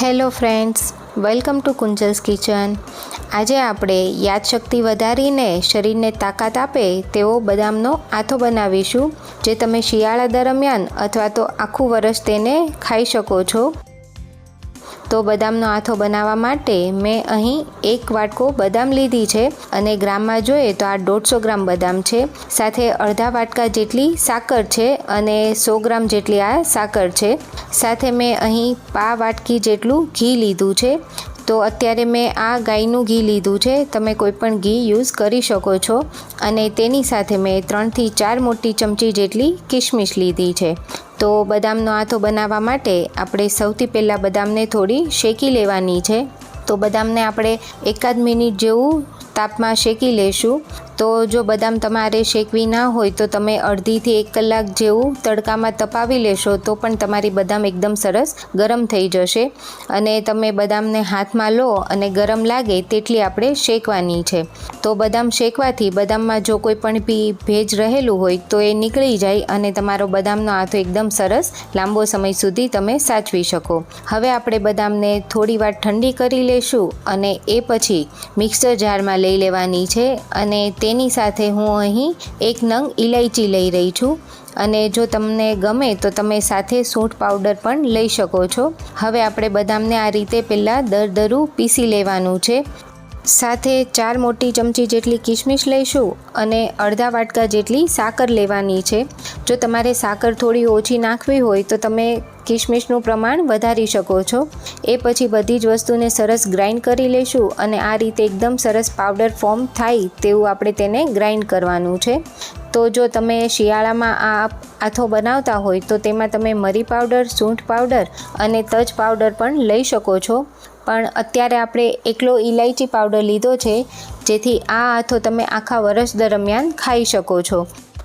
Hello friends, welcome to Kunjal's kitchen. આજે આપણે યાદશક્તિ વધારીને શરીરને તાકાત આપે તેવો બદામનો આથો બનાવીશું, જે તમે શિયાળા દરમિયાન અથવા તો આખું વરસ તેને ખાઈ શકો છો. તો બદામનો આથો બનાવવા માટે મેં અહીં એક વાટકો બદામ લીધી છે અને ગ્રામમાં જોઈએ તો આ દોઢસો ગ્રામ બદામ છે. સાથે અડધા વાટકા જેટલી સાકર છે અને સો ગ્રામ જેટલી આ સાકર છે. સાથે મેં અહીં પા વાટકી જેટલું ઘી લીધું છે. તો અત્યારે મેં આ ગાયનું ઘી લીધું છે. તમે કોઈ પણ ઘી યુઝ કરી શકો છો. અને તેની સાથે મેં ત્રણથી ચાર મોટી ચમચી જેટલી કિશમિશ લીધી છે. તો બદામનો આથો બનાવવા માટે આપણે સૌથી પહેલાં બદામને થોડી શેકી લેવાની છે. તો બદામને આપણે એકાદ મિનિટ જેવું તાપમાં શેકી લેશું. તો જો બદામ તમારે શેકવી ના હોય તો તમે અડધીથી એક કલાક જેવું તડકામાં તપાવી લેશો તો પણ તમારી બદામ એકદમ સરસ ગરમ થઈ જશે. અને તમે બદામને હાથમાં લો અને ગરમ લાગે તેટલી આપણે શેકવાની છે. તો બદામ શેકવાથી બદામમાં જો કોઈ પણ બી ભેજ રહેલું હોય તો એ નીકળી જાય અને તમારો બદામનો આથો એકદમ સરસ લાંબો સમય સુધી તમે સાચવી શકો. હવે આપણે બદામને થોડી વાર ઠંડી કરી લેશું અને એ પછી મિક્સર જારમાં લઈ લેવાની છે અને તેની સાથે હું અહીં એક નંગ ઇલાયચી લઈ રહી છું. અને જો તમને ગમે તો તમે સાથે સૂંઠ પાવડર પણ લઈ શકો છો. હવે આપણે બદામને આ રીતે પહેલાં દરદરું પીસી લેવાનું છે. સાથે ચાર મોટી ચમચી જેટલી કિશમિશ લઈશું અને અડધા વાટકા જેટલી સાકર લેવાની છે. જો તમારે સાકર થોડી ઓછી નાખવી હોય તો તમે કિશમિશનું પ્રમાણ વધારી શકો છો. એ પછી બધી જ વસ્તુને સરસ ગ્રાઇન્ડ કરી લઈશું અને આ રીતે એકદમ સરસ પાવડર ફોર્મ થાય તેવું આપણે તેને ગ્રાઇન્ડ કરવાનું છે. તો જો તમે શિયાળામાં આ આથો બનાવતા હોય તો તેમાં તમે મરી પાવડર, સૂંઠ પાવડર અને તજ પાવડર પણ લઈ શકો છો. પણ અત્યારે આપણે એકલો ઇલાયચી પાવડર લીધો છે, જેથી આ આથો તમે આખા વર્ષ દરમિયાન ખાઈ શકો છો.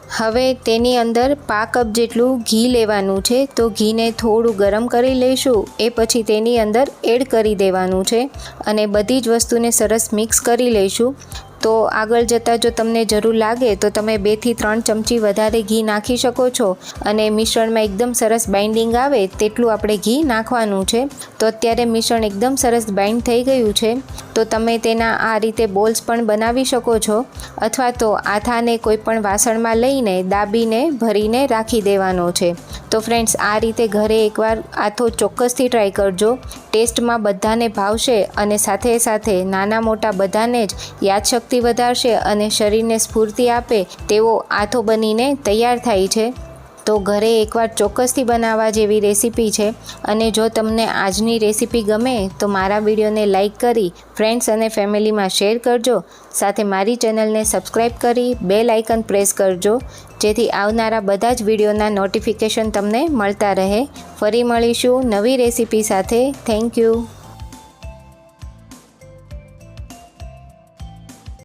હવે તેની અંદર પા કપ જેટલું ઘી લેવાનું છે, તો ઘીને થોડું ગરમ કરી લઈશું. એ પછી તેની અંદર એડ કરી દેવાનું છે અને બધી જ વસ્તુને સરસ મિક્સ કરી લઈશું. તો આગળ જતાં જો તમને જરૂર લાગે તો તમે બેથી ત્રણ ચમચી વધારે ઘી નાખી શકો છો. અને મિશ્રણમાં એકદમ સરસ બાઇન્ડિંગ આવે તેટલું આપણે ઘી નાખવાનું છે. તો અત્યારે મિશ્રણ એકદમ સરસ બાઇન્ડ થઈ ગયું છે. તો તમે તેના આ રીતે બોલ્સ પણ બનાવી શકો છો. અથવા તો આથાને કોઈ પણ વાસણમાં લઈને દાબીને, ભરીને રાખી દેવાનો છે. તો ફ્રેન્ડ્સ, આ રીતે ઘરે એકવાર આથો ચોક્કસથી ટ્રાય કરજો. ટેસ્ટમાં બધાને ભાવશે અને સાથે સાથે નાના મોટા બધાને જ યાદશક્તિ વધારશે અને શરીરને સ્ફૂર્તિ આપે તેવો આથો બનીને તૈયાર થાય છે. તો ઘરે એકવાર ચોક્કસથી બનાવવા જેવી રેસીપી છે અને જો તમને આજની રેસીપી ગમે તો મારા વિડીયોને લાઇક કરી ફ્રેન્ડ્સ અને ફેમિલીમાં શેર કરજો. સાથે મારી ચેનલને સબસ્ક્રાઈબ કરી બે લાઇકન પ્રેસ કરજો, જેથી આવનારા બધા જ વિડીયોના નોટિફિકેશન તમને મળતા રહે. ફરી મળીશું નવી રેસીપી સાથે. Thank you.